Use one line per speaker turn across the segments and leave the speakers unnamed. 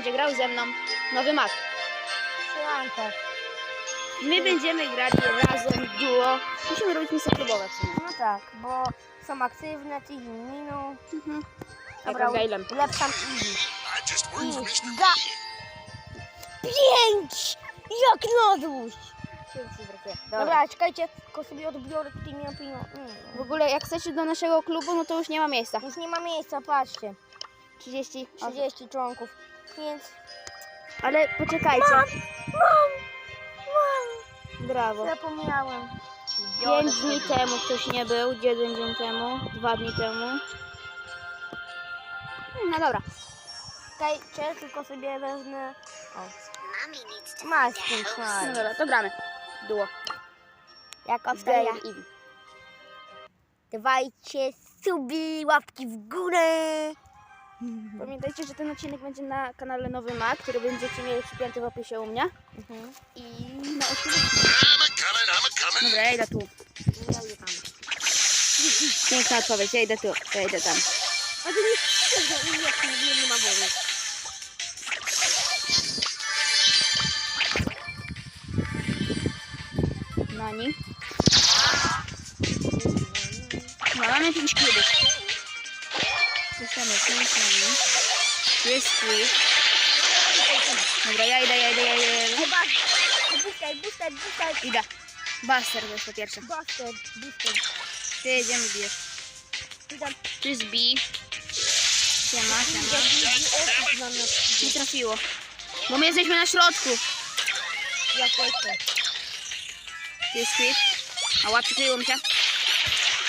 będzie grał ze mną nowy mak.
Siemanko.
My będziemy grali razem w duo. Musimy robić misje klubowe w sumie.
No tak, bo są aktywne, tydzień minął.
Mhm.
Dobra,
Gailem.
ulepszam easy.
I
da... Pięć! Jak na złość!
Dobra.
Dobra, czekajcie, tylko sobie odbiorę tutaj nie ma pieniędzy.
W ogóle jak chcecie do naszego klubu, no to już nie ma miejsca.
Już nie ma miejsca, patrzcie.
30 osób.
30 członków, więc...
Ale poczekajcie.
Mam! Mam!
Brawo.
Zapomniałem.
5 dni temu ktoś nie był, jeden dzień temu, dwa dni temu. No dobra.
Czekajcie, tylko sobie wezmę... O. Masz ten
No dobra, to gramy. Duo.
Jak
Gail
Australia.
i Iwi.
Dawajcie subi, łapki w górę.
Pamiętajcie, że ten odcinek będzie na kanale Nowy Mak, który będziecie mieli przypięty w opisie u mnie.
Mhm.
I na odcinek...
I'm a coming, I'm a coming.
Dobra, ja idę tu. Piękna odpowiedź, ja idę tu, ja idę tam.
A to nie nie, nie ma wody.
Nani. No, mamy 5 klubów. Squid. Dobra, ja idę, ja idę, ja idę.
Chyba, booster, booster, booster,
Idę. Buster to jest po pierwsze.
booster, booster.
Ty jedziemy, bijesz. Tu jest B. Siema, siema. Nie trafiło. Bo my jesteśmy na środku.
Ja też.
Tu jest Squid. Ała, przykryło mi się.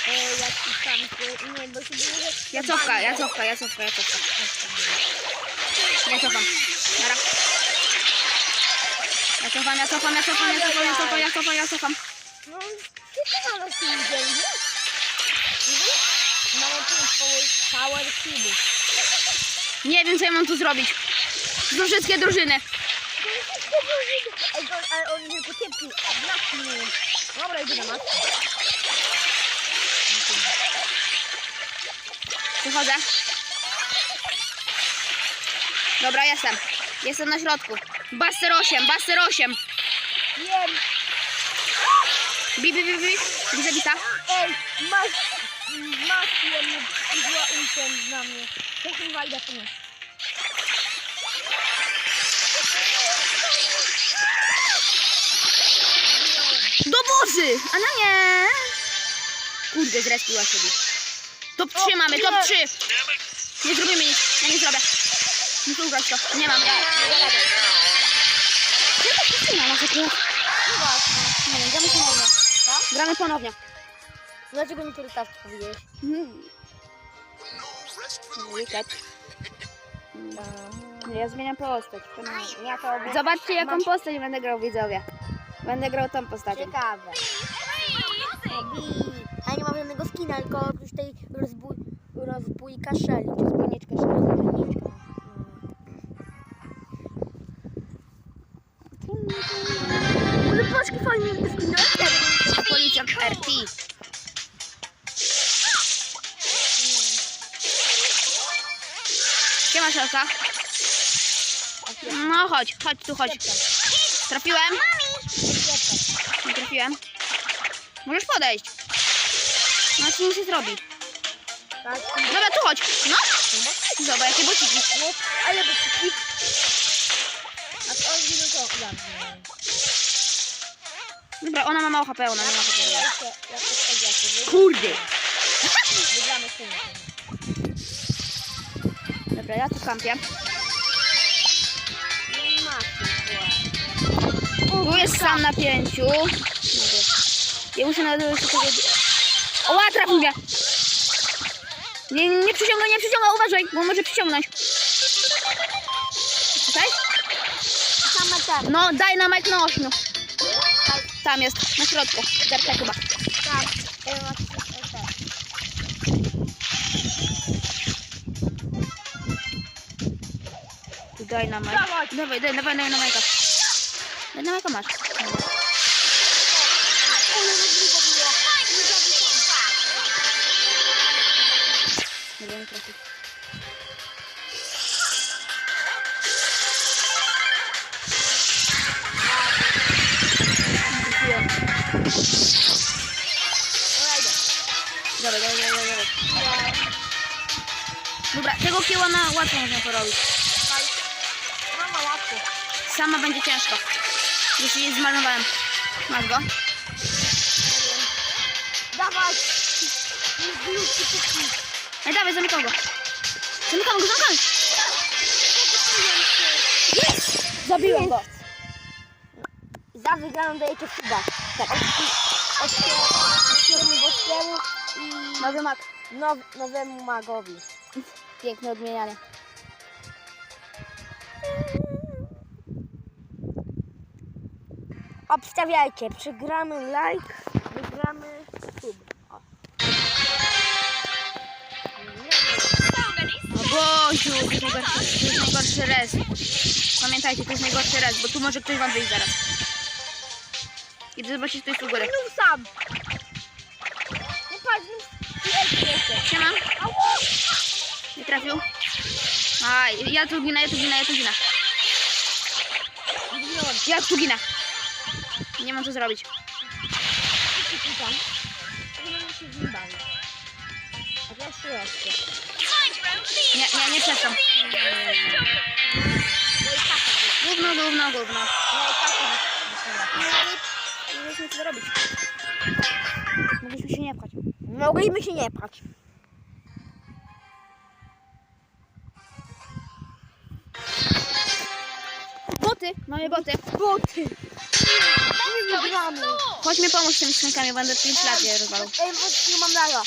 E, jak i tam, e, nie, bo się było...
Ja cofka, ja cofka, ja cofka, ja cofka. Ja cofam. Nara. Ja cofam, ja cofam, ja cofam, ja cofam, ja cofam, ja cofam, ja cofam.
No, to na nas idzie, nie? Mamy pięć power, cubów.
Nie wiem, co ja mam tu zrobić. To wszystkie drużyny.
Ej, to, ale oni tylko ciepli, blaki nie wiem. Dobra, idę na matkę.
Wychodzę. Dobra, jestem. Jestem na środku. Buster 8, Buster 8.
Wiem,
Bi, bi, bi, bi. Bi zabita.
ej, masz, masz jedno zła ultem na mnie. Ja chyba idę po.
Do bozy! A no nie! Kurde, zrespiła sobie. Top 3 mamy, top 3. Nie zrobimy nic. Ja nie zrobię. Muszę ugrać to. Nie mam.
Nie da rady.
Gdzie to przyczyna na takiego?
No właśnie.
Nie wiem, gramy ponownie.
Tak?
Gramy ponownie.
Dlaczego mi tyle tak powiedziałeś?
No rest for the
Wicket. Ja zmieniam postać.
Ja to oby...
Zobaczcie jaką postać będę grał widzowie. Będę grał tą postacią.
Ciekawe. A nie mam żadnego skina, tylko oprócz tej rozbój... rozbójka szeli, czy zbójniczka szeli. Paczki fajnie skina.
Policjant RT. Siema Szelka. No chodź, chodź tu, chodź. Trafiłem? Nie trafiłem. Możesz podejść. No ci nic nie zrobi. Dobra, tu chodź. No. Zobacz, jakie bociki.
no, ale by ci... A to widzą to... Ja wiem.
Dobra, ona ma mało HP, ona nie ma HP. Kurde.
Wygramy z tym.
Dobra, ja tu kampię. Tu jest sam na pięciu. Ja muszę na dole się tego... Oła, trafił mnie! Nie, nie przyciąga, nie przyciąga, uważaj, bo może przyciągnąć. Tutaj? No, daj na Mike na ośmiu. Tam jest, na środku. Zerka chyba.
Tak. Mam ten.
Tu daj na Mike.
Dawaj.
Daj, dawaj, daj na Mike'a. Daj na Mike'a masz.
Nie
wiem, trafić. Głębokie, ona łatwo można porobić.
Mama, łatwo.
Sama będzie ciężko. Już jej zmarnowałem. Masz go?
Dawaj. Nie.
Ej, dawaj, zamykam go. Zamykam go, zamykam! Jest! Zabiłem go.
Za wygraną dajecie chyba. Tak. Otwieramy boskiemu i
Nowy mak.
now, nowemu magowi.
Piękne odmienianie.
Obstawiajcie, przegramy like, wygramy sub. O.
Boziu, to jest najgorszy, to jest najgorszy res. Pamiętajcie, to jest najgorszy res, bo tu może ktoś wam wyjść zaraz. I zobaczycie, kto jest u góry.
No sam. No patrz, no jest jeszcze.
Nie trafił. A, ja tu ginę, ja tu ginę, ja tu.
Zginąłem.
Ja tu ginę. Nie mam co zrobić. Nie, nie, nie przeszłam. Gówno, gówno, gówno.
No i tak.
Nie co zrobić. Mogliśmy się nie pchać.
Mogliśmy się nie pchać.
Boty, mamy boty.
Boty. Nie wygramy.
Chodź mi pomóc z tymi skrzynkami, będę 5 lat je rozwalał.
Ej, bo nie mam daga.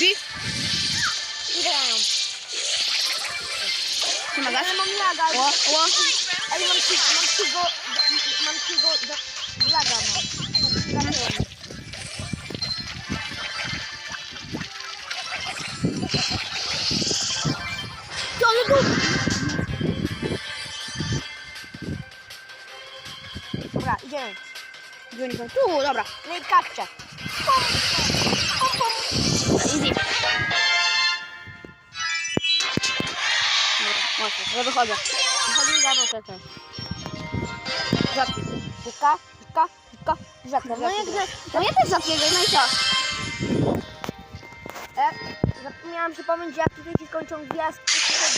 Bi,
Wygrają.
ty ma gaz?
Ale mam laga.
Ło, ło.
Ej, mam ci, mam ci go, mam ci go, da- laga mam. Zabiłem. Dobra, idziemy.
Gdzie oni są? Tu, dobra.
No i kaczcie.
Easy. Dobra, łatwo, ja wychodzę.
Wychodzi za mną też.
Zapnij.
Zika, zika, zika, zika. No jak.
No ja też zapnę, no i co?
E, zapomniałam przypomnieć, jak tutaj się skończą gwiazdki to tam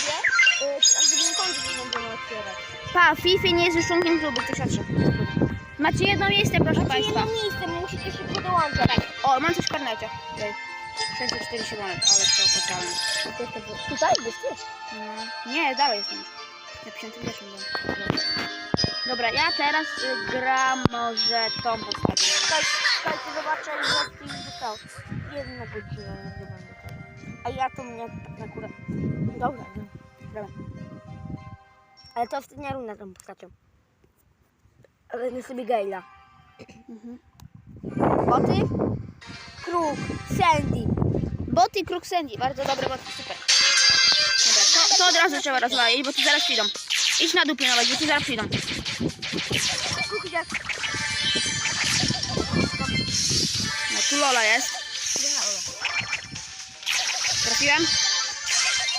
żeby nie kończyć, nie będziemy otwierać.
Pa, Fifi nie jest już członkiem klubu, ktoś odszedł. Macie jedno miejsce, proszę
Macie
Państwa.
jedno miejsce, musicie szybko dołączać.
O, mam coś w karnecie. Tutaj. 640 monet, ale to
to było? Tutaj jest,
No. Nie, dalej jestem już. Na 51 byłem. Dobra, ja teraz y, gram może tą postawię.
Słuchajcie, słuchajcie, zobaczę, ile zostało. Jedna godzina. A ja to mnie akurat... Dobra, no. dobra. Ale to ostatnia runda tą postacią. Wezmę sobie Gaila.
Mhm.
Boty? Kruk, Sandy.
Boty Kruk Sandy, bardzo dobre boty, super. Dobra, to, to od razu trzeba rozwalić, bo tu zaraz przyjdą. Idź na dół pilnować, bo tu zaraz przyjdą. No, tu Lola jest. Trafiłem?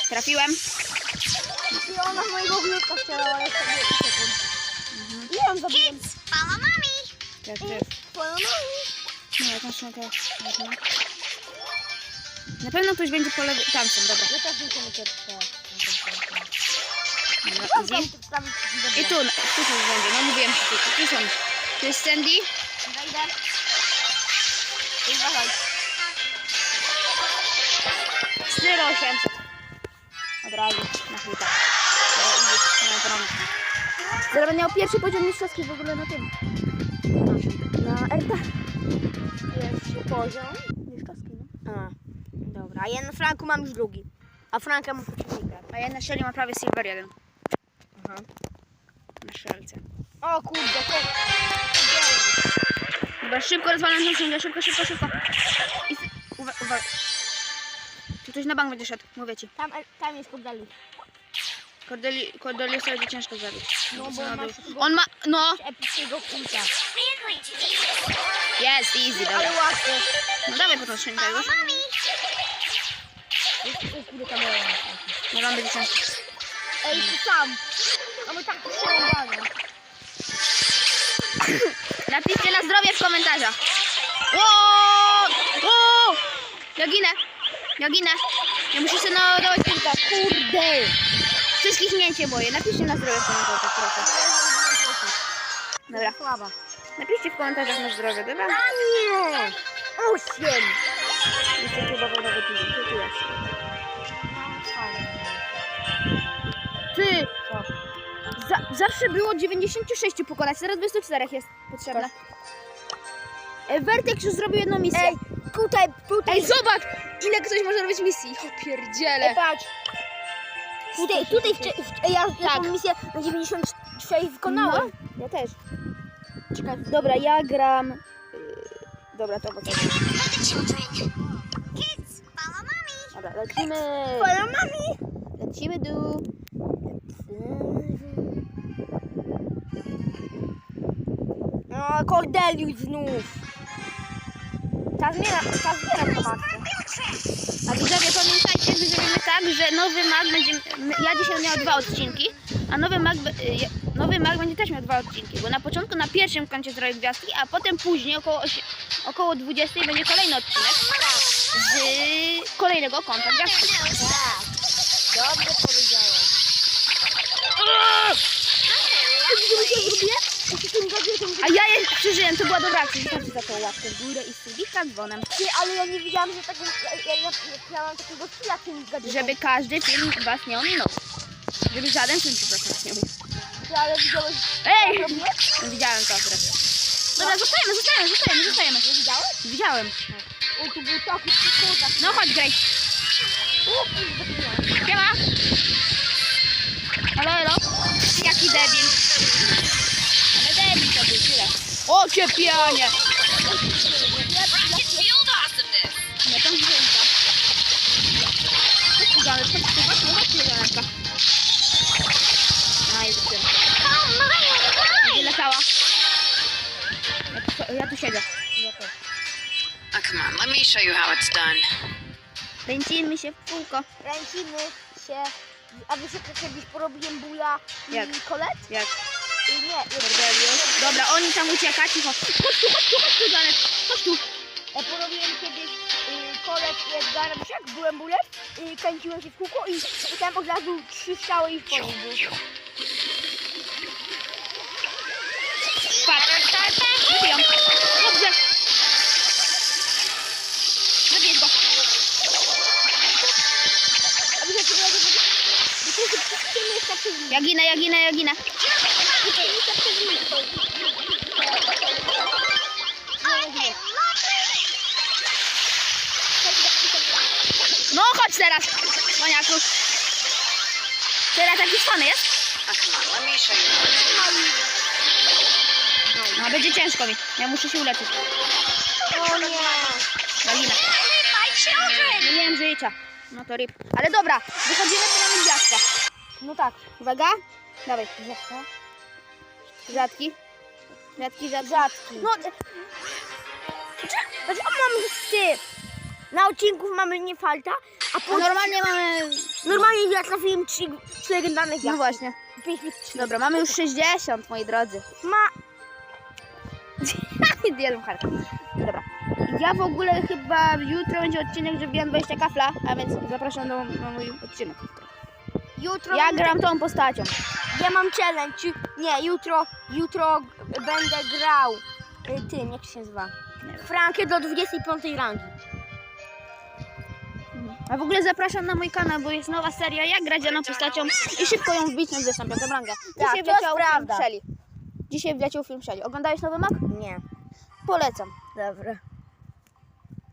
Trafiłem?
I ona w mojego glutka strzelała, ale sobie uciekłem. I ją zabiłem.
Też, też.
Twoją mamę.
Nie, jakąś szynkę. wezmę. Na pewno ktoś będzie po lewej... Tam są, dobra.
Ja też cię strzelać.
Dobra,
Tam
easy. I tu, tu coś będzie, no mówiłem ci tu, tu są. Tu jest Sandy.
Wejdę. I uważaj.
4800. Od razu, na porządku. Zaraz będę miał pierwszy poziom mistrzowski w ogóle na tym. Na RT.
Pierwszy poziom.
Mistrzowski, no.
A, dobra. A ja na Franku mam już drugi. A Franka muszę przenikać.
A ja na Shelly mam prawie Silver 1.
Aha.
Na Shelce.
O kurde, to...
Dobra, szybko rozwalam tą księgę, szybko, szybko, szybko. I... Uwa uwa tu ktoś na bank będzie szedł, mówię ci.
Tam, tam jest Kordali.
Cordeli, Cordeliusa będzie ciężko zabić.
No, bo on ma takiego
On ma, no,
epickiego kulta.
jest, easy,
Ale
dobra.
łatwo.
No dawaj po tą szynkę już.
Jest, jest kurde kamerą.
Nie mam będzie ciężko.
Ej, ty sam. A my tak przerąbane.
Napiszcie na zdrowie w komentarzach. O! O! Ja ginę. Ja ginę. Ja muszę sobie naładować kilka. Kurde. Wszystkich nie się boję. Napiszcie na zdrowie w komentarzach, proszę. Dobra.
Słaba.
Napiszcie w komentarzach na zdrowie, dobra?
A nie! Osiem!
Jeszcze próbował nawet nie. Tu, tu jest. Ty! Za, zawsze było 96 pokonać, teraz 24 jest potrzebne. E, Vertex już zrobił jedną misję.
Ej, tutaj, tutaj.
Ej, zobacz! Ile ktoś może robić misji? O pierdziele.
Ej, patrz. Tutaj, tutaj, w, w, ja, ja
Tak.
tą misję na 96 wykonałem.
No, ja też. Czekaj, dobra, ja gram... y, Dobra, to bo to... Dobra, lecimy.
Twoja mami.
Lecimy du.
No, Cordelius znów. Ta zmiana, ta zmiana to matce.
A widzowie, pamiętajcie, że zrobimy tak, że nowy mag będzie... Ja dzisiaj miał dwa odcinki, a nowy mag, je- nowy mag będzie też miał dwa odcinki, bo na początku na pierwszym koncie zrobię gwiazdki, a potem później około, około 20 będzie kolejny odcinek z kolejnego konta gwiazdki.
Tak. Dobrze powiedziałem.
A ja je przeżyłem, to była dobra akcja. Zostawcie za tą łapkę w górę i subika dzwonem,
Ty, ale ja nie wiedziałam, że taką, ja, ja, ja, ja mam takiego skilla tym gadżetem.
żeby każdy film was nie ominął. Żeby żaden film po prostu was nie ominął.
Ty, ale widziałeś,
Ej!
robię?
Widziałem to akurat. Dobra, zostajemy, zostajemy, zostajemy, zostajemy.
Nie widziałeś?
Widziałem.
O, tu był taki przykurzak.
No chodź, Grace. Siema. Halo, halo. Jaki debil. Chodź, tu, chodź, tu, chodź, tu, Janeczka. A, jest tym. Będzie latała. Ja tu, ja tu siedzę.
Oh, come on, let me show you how it's done.
Kręcimy się w kółko.
Kręcimy się. A wiesz, jak kiedyś porobiłem buja
Jak?
i kolet?
Jak?
Nie,
Cordelius. Dobra, oni tam ucieka, cicho. Chodź tu, chodź tu, chodź tu, Janek. Chodź tu.
Ja porobiłem kiedyś y, Edgara, wiesz jak byłem bulec i kręciłem się w kółko i, i tam od razu trzy strzały i w był.
Patrz. Wybiją. Dobrze. Zabierz go. Ja ginę, ja ginę, ja ginę. No chodź teraz, maniaku. Teraz taki fany jest?
How it's done.
No, będzie ciężko mi. Ja muszę się uleczyć.
O nie.
Ja ginę. Nie miałem życia. No to rip. Ale dobra, wychodzimy, to mamy gwiazdkę.
No tak.
Uwaga. Dawaj. Rzadki. Rzadki, rzadki.
Rzadki. No, dlaczego mamy ty? Na odcinku mamy nie falta, a
A
po
normalnie mamy...
normalnie ja trafiłem trzy, trzy legendarne
No właśnie. Dobra, mamy już 60, moi drodzy.
Ma,
Jeden harka. Dobra. Ja w ogóle chyba jutro będzie odcinek, że wbijam 20 kafla, a więc zapraszam do, na mój odcinek.
Jutro
Ja
będę-
gram tą postacią.
Ja mam challenge. Nie, jutro, jutro będę grał y, tym, jak się nazywa? Frankę do 25 rangi.
A w ogóle zapraszam na mój kanał, bo jest nowa seria jak grać daną postacią i szybko ją wbić na 25 rangę.
Tak,
Dzisiaj
jest
wleciał film
prawda.
Shelly. Dzisiaj wleciał film Shelly. Oglądałeś nowy mak?
Nie.
Polecam.
Dobra.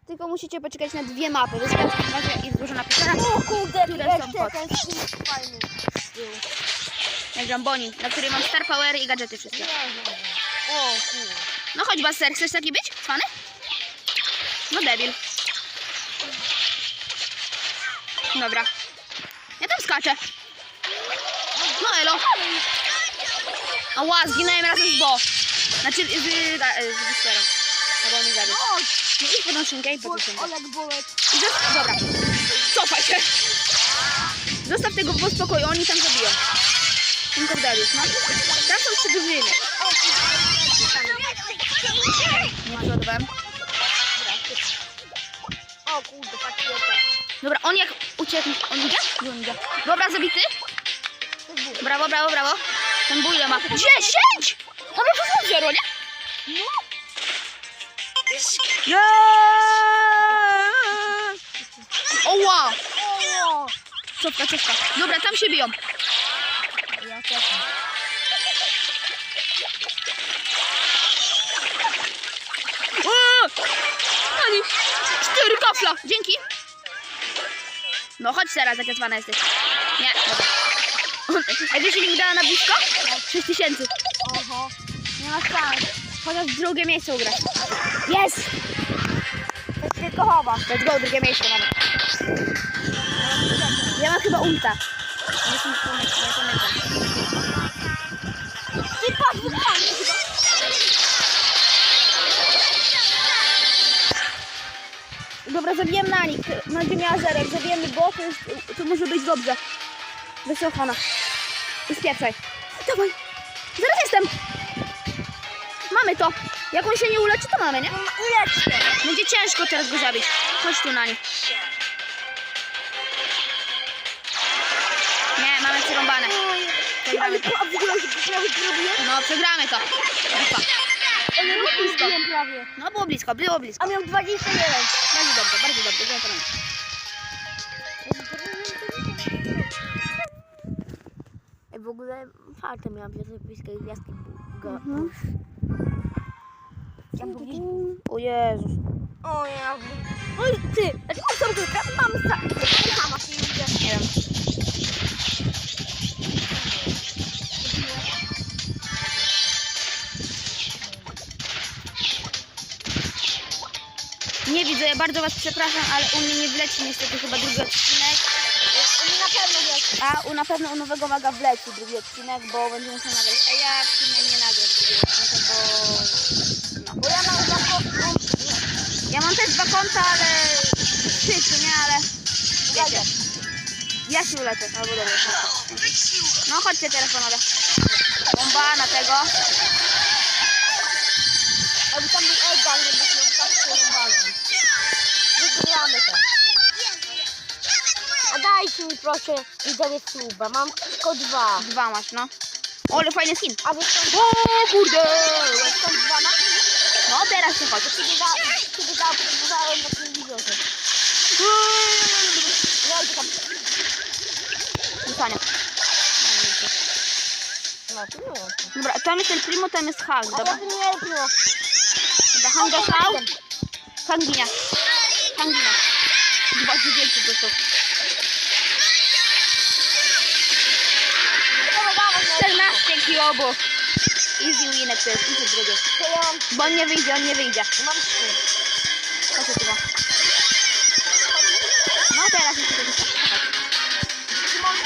Tylko musicie poczekać na dwie mapy. Wyskać macie i dużo napisane.
O kurde,
Które są pod?
ten.
Jak Jamboni, na której mam star powery i gadżety wszystkie.
Nie. O kurde.
No chodź Baster, chcesz taki być? Fany? No debil. Dobra. Ja tam skaczę. No elo. Ała, zginąłem razem z Bo. Znaczy z, z, da- z Wisterem. Albo on mi zabił.
O,
No idź po tą szynkę, idź po tą
Bo-
szynkę.
Olek Bolek.
I zosta- Dobra. Cofaj się. Zostaw tego w spokoju, oni tam zabiją. Ten Cordelius, no. Tam są trzy drużyny. Nie przeładowałem.
O kurde, patrzcie to.
Dobra, on jak uciekł, on idzie? Gdzie on idzie? Dobra, zabity. Brawo, brawo, brawo. Ten bój ile ma? 10! Dobra, to jest zero, nie? Nie! Oła!
O,
Cofka, cofka. Dobra, tam się biją.
ja.
O! Ani! Cztery kafla! Dzięki! No chodź teraz, jak zwana jesteś. Nie, dobra. A wiesz, ile mi dała na blisko? 6 tysięcy.
Oho, nie ma szans.
Chociaż drugie miejsce ugrać.
Jest! To jest tylko chowa.
Let's go, drugie miejsce mamy. Ja mam chyba ulta. Nie jestem pamiętam, nie pamiętam.
Ty patrz, wygramy chyba.
Dobra, zabijem na nich. Będzie miała zero. Jak zabijemy go, to, jest, to może być dobrze. Wysłuchana. Spieprzaj. Dawaj. Zaraz jestem. Mamy to. Jak on się nie uleczy, to mamy, nie?
Ulecz się.
Będzie ciężko teraz go zabić. Chodź tu na nich. Nie, mamy przerąbane. Przegramy to.
A w ogóle się prawie zrobiłem?
No, przegramy to. Lipa.
Ale nie blisko. prawie.
No, było blisko, było blisko.
A miał 21.
Bardzo dobrze, bardzo dobrze. Gratuluję.
Ej, W ogóle fartę miałam, że bliskiej gwiazdki go.
Mhm. O Jezus.
O ja... Oj ty! Dlaczego są tylko? Mam za... Sama się.
Nie wiem. Nie widzę, ja bardzo was przepraszam, ale u mnie nie wleci niestety chyba drugi odcinek.
Oni na pewno wiesz.
A u na pewno u nowego maga wleci drugi odcinek, bo będziemy musiał nagrać. A ja w sumie nie nagram drugiego odcinka. No.
Bo mam
też dwa konta, ale... Trzy, czy nie, ale... Wiecie. Ja się ulecę, albo dobra. No chodźcie teraz panowie. Bomba na tego.
Jakby tam był Edgar, nie byśmy tak się rąbali. Wygramy to. A dajcie mi proszę widzowie suba. Mam tylko dwa.
Dwa masz, no. O, ale fajny skin.
A wy
O kurde!
Stąd dwa ma?
No teraz się chodzi.
Kiedy za... Kiedy za... Zadałem na telewizorze. No i to tam...
Rzucanie.
No to nie wiem.
Dobra, tam jest ten primo, tam jest Hang.
A
Dobra,
to nie lepiło.
dobra Hang dostał. Hanginia. Hanginia. Dwa dziewięciu dostał.
Dawaj, dawaj, no.
14 kilobo. Easy winek to jest.
To ja mam...
Bo on nie wyjdzie, on nie wyjdzie.
Mam trzy.
Się chyba? No teraz już to
Mam...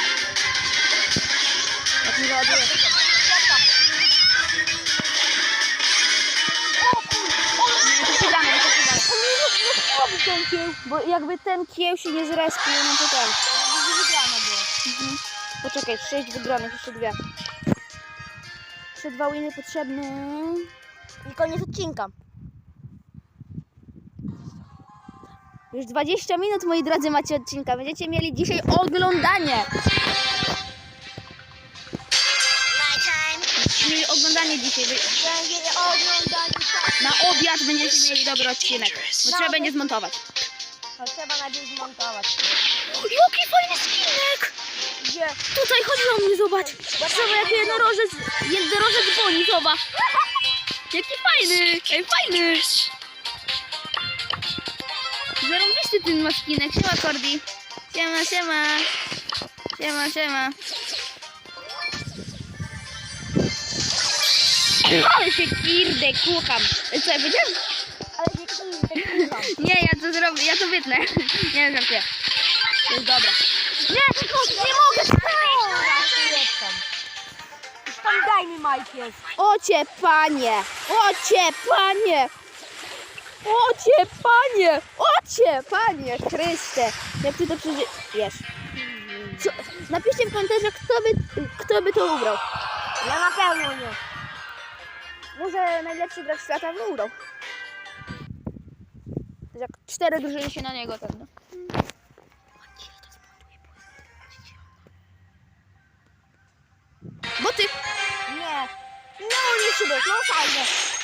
Jak mi. No no to przegramy. Bo jakby ten kieł się nie zrespił, no to ten. Mhm. Poczekaj, sześć wygranych, jeszcze dwie. Jeszcze dwa winy potrzebne.
I koniec odcinka.
Już 20 minut, moi drodzy, macie odcinka. Będziecie mieli dzisiaj oglądanie. Będziecie mieli oglądanie dzisiaj. Na obiad będziecie mieli dobry odcinek. Bo trzeba będzie zmontować.
To trzeba najpierw zmontować.
Jaki fajny skinek!
Gdzie?
Tutaj, chodź do mnie, zobacz. Zobacz, jaki jednorożec, jednorożec boni, zobacz. Jaki fajny, ej, fajny. Zarąbisty ten ma skinek. Siema, Kordi. Siema, siema. Siema, siema. Ale się kirdę kucham. Co ja powiedziałem?
Ale nie kurde, kurwa.
Nie, ja to zrobię, ja to wytnę. Nie, żartuję. To jest dobre. Nie, nie mogę.
Tam daj mi Michael.
Ocie panie! Ocie panie! Ocie panie! Ocie panie! Chryste! Jak ty to przeżyjesz? Co? Napiszcie w komentarzach, kto by, kto by to ubrał.
Ja na pewno nie.
Może najlepszy gracz świata wygrał. Jak cztery drużyny się na niego ten. No. Boty!
Nie. No, nie szybek, no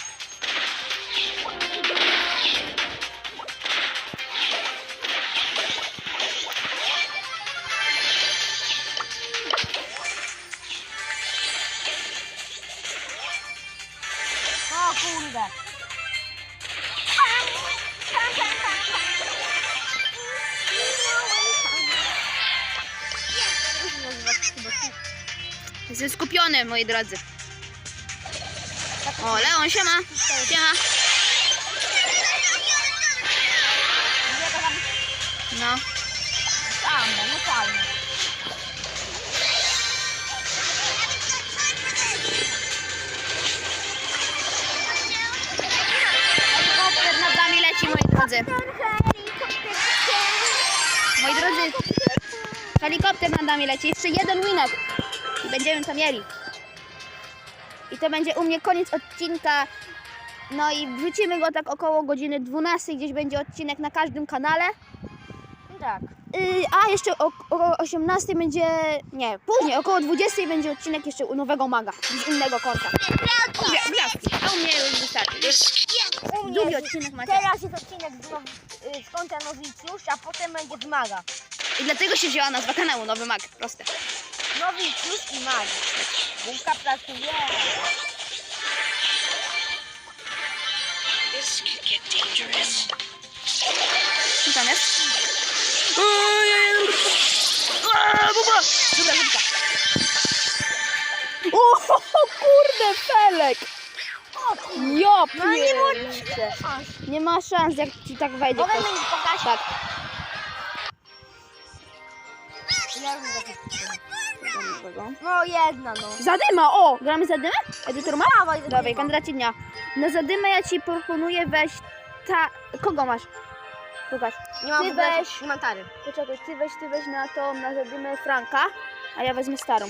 moi drodzy. O, Leon, siema. Siema. No.
Tam, no fajnie.
Helikopter nad leci. Moi drodzy, helikopter nad nami leci. Jeszcze jeden winek. I będziemy to mieli. To będzie u mnie koniec odcinka. No i wrzucimy go tak około godziny 12. Gdzieś będzie odcinek na każdym kanale.
Tak.
Yy, a jeszcze o- około 18 będzie. Nie, później, około 20 będzie odcinek jeszcze u nowego maga. Z innego konta. Gwiazdki. A u mnie już wystarczy.
U mnie jest-
odcinek macie.
Teraz jest odcinek z, now, y, z konta Nowicjusz, a potem będzie z Maga.
I dlatego się wzięła nazwa kanału Nowy Mag. Proste.
Nowicjusz i Mag. Bułka
dangerous.
Co tam jest? Buba! Dobra. O, kurde, Felek! Jo,
No nie
pierniczę. Nie ma szans, jak ci tak wejdzie.
Mogę
ktoś.
mi pokazać?
Tak.
Ja już No jedna no.
Zadyma, o! Gramy zadymę? Edytor ma?
Dawaj, zadyma.
Dawaj, kandydaci dnia. Na zadymę ja ci proponuję weź ta... Kogo masz? Pokaż.
Nie mam
Ty weź.
Nie mam tary.
Poczekaj, ty weź, ty weź na tą, na zadymę Franka, a ja wezmę starą.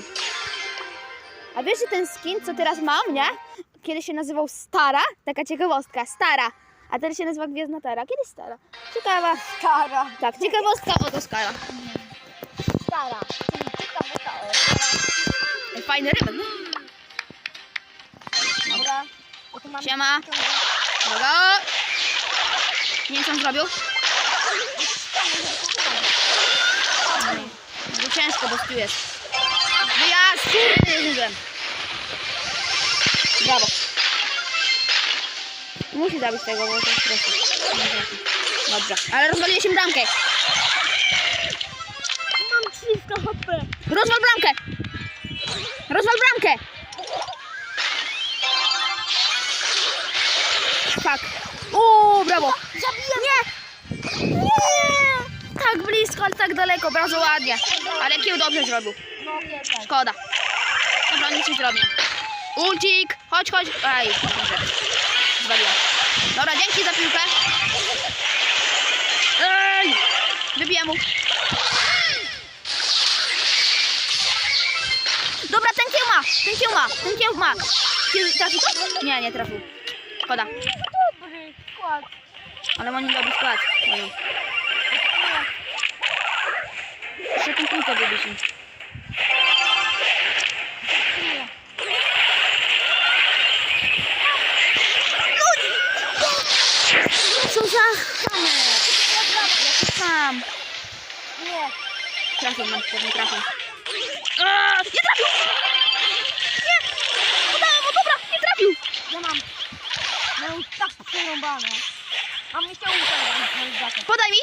A wiesz, że ten skin, co teraz mam, nie? Kiedyś się nazywał Stara, taka ciekawostka, Stara. A teraz się nazywa Gwiezdna Tara. Kiedyś Stara. Ciekawa.
Stara.
Tak, ciekawostka, oto Skara. Fajny rybek, no.
Dobra. Ja tu mam...
Siema. Uwaga. Nie wiem, co on zrobił. Będzie ciężko, bo tu jest. Wyjazd, kurde. Brawo. Musi zabić tego, bo to jest proste. Dobrze, ale rozwaliłeś im bramkę.
Mam 300 HP.
Rozwal bramkę. Rozwal bramkę. Tak. O, brawo.
Zabiję
Nie! Nie! Tak blisko, ale tak daleko, bardzo ładnie. Ale Kieł dobrze zrobił.
No tak.
Szkoda. Dobra, nic nie zrobię. Ulcik, chodź, chodź. Aj, dobrze. Zwaliłem. Dobra, dzięki za piłkę. Ej! Wybiję mu. Dobra, ten kieł ma, ten kieł ma, ten kieł ma. Kieł trafił? Nie, nie trafił. Szkoda,
Dobry skład.
ale oni dobry skład. mają. Jeszcze tą piłkę wybić im. Co za chamy? Sam.
Nie.
Trafił nam, pewnie trafił. Nie! Udało mu, dobra, nie trafił!
Ja mam. Mam tak przerąbane. Mam jeszcze uciekać.
Podaj mi!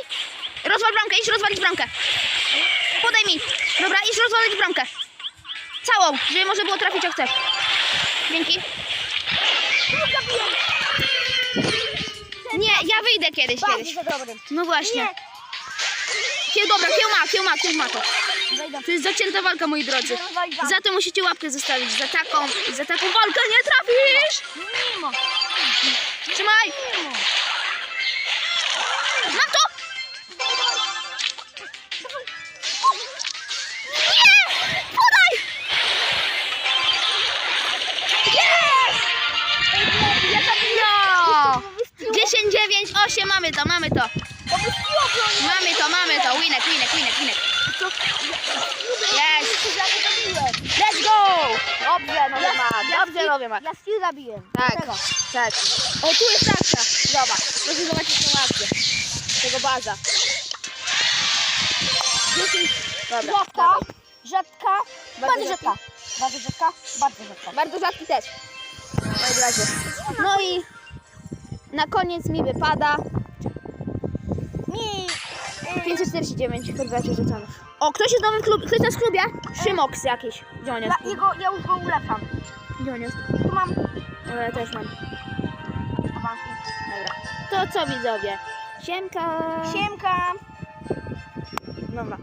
Rozwal bramkę, idź rozwalić bramkę. Podaj mi! Dobra, idź rozwalić bramkę. Całą, żeby może było trafić jak chcesz. Dzięki. Nie, ja wyjdę kiedyś, kiedyś. No właśnie.
Nie.
Kieł, dobra, kieł ma, kieł ma, kieł ma to. To jest zacięta walka, moi drodzy. Za to musicie łapkę zostawić. Za taką, za taką walkę nie trafisz! Trzymaj! Mam to! Yes! 10, 9, 8, mamy to, mamy to. Mamy to, mamy to. Winek, winek, winek, winek.
Zabiłem.
Let's go! Dobrze, nowy mak. Dobrze, nowy mak.
Ja Steve zabiłem.
Tak,
Tego.
tak. O, tu jest akcja. Zobacz, proszę zobaczyć tą akcję. Tego baza. 10. Dobra,
Rzadka, rzadka, bardzo rzadka. Bardzo rzadka, bardzo rzadka.
Bardzo rzadki też. W razie. No i na koniec mi wypada. 549 podgracie rzucanów. O, ktoś jest w nowym klubie, ktoś jest w klubie? Szymox jakiś. Gdzie on jest?
Ja, jego, ja już go ulepszam.
Gdzie on jest?
Tu mam
Dobra, ja też mam. Dobra. To co widzowie? Siemka.
Siemka.
Dobra.